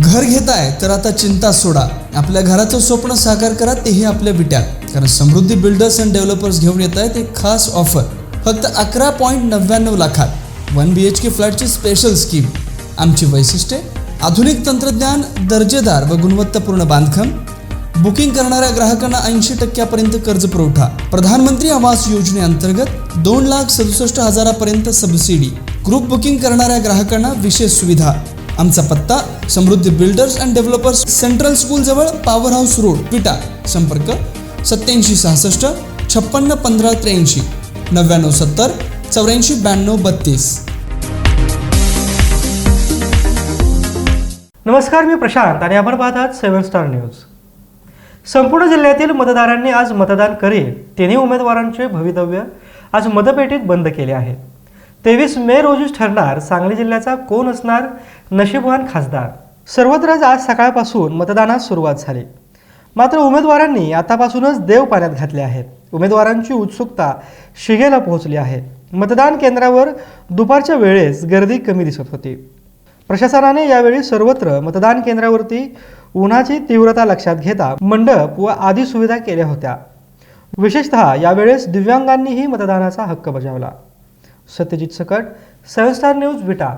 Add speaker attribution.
Speaker 1: घर घेताय तर आता चिंता सोडा. आपल्या घराचं स्वप्न साकार करा तेही आपल्या विट्यात. कारण समृद्धी बिल्डर्स अँड डेव्हलपर्स घेऊन येत आहेत एक खास ऑफर फक्त अकरा पॉईंट नव्याण्णव लाखात. वन बी एच के फ्लॅटची स्पेशल स्कीम आमची वैशिष्ट्ये? आधुनिक तंत्रज्ञान दर्जेदार व गुणवत्तापूर्ण बांधकाम. बुकिंग करणाऱ्या ग्राहकांना ऐंशी टक्क्यापर्यंत कर्ज पुरवठा. प्रधानमंत्री आवास योजनेअंतर्गत दोन लाख सदुसष्ट हजारापर्यंत सबसिडी ग्रुप बुकिंग करणाऱ्या ग्राहकांना विशेष सुविधा. आमचा पत्ता Samruddhi builders and developers central school जवळ पॉवर हाऊस रोड विटा. संपर्क सत्याऐंशी सहासष्ट छप्पन्न पंधरा त्र्याऐंशी नव्याण्णव सत्तर चौऱ्याऐंशी ब्याण्णव बत्तीस.
Speaker 2: नमस्कार मी प्रशांत आणि आपण पाहतात सेवन स्टार न्यूज. संपूर्ण जिल्ह्यातील मतदारांनी आज मतदान करेल तिन्ही उमेदवारांचे भवितव्य आज मतपेटीत बंद केले आहे. तेवीस मे रोजीच ठरणार सांगली जिल्ह्याचा कोण असणार नशीबवान खासदार? सर्वत्रच आज सकाळपासून मतदानास सुरुवात झाली. मात्र उमेदवारांनी आतापासूनच देव पाण्यात घातले आहेत. उमेदवारांची उत्सुकता शिगेला पोहोचली आहे. मतदान केंद्रावर दुपारच्या वेळेस गर्दी कमी दिसत होती. प्रशासनाने यावेळी सर्वत्र मतदान केंद्रावरती उन्हाची तीव्रता लक्षात घेता मंडप व आदी सुविधा केल्या होत्या. विशेषतः यावेळेस दिव्यांगांनीही मतदानाचा हक्क बजावला. सत्यजित सकट सेवन स्टार न्यूज विटा.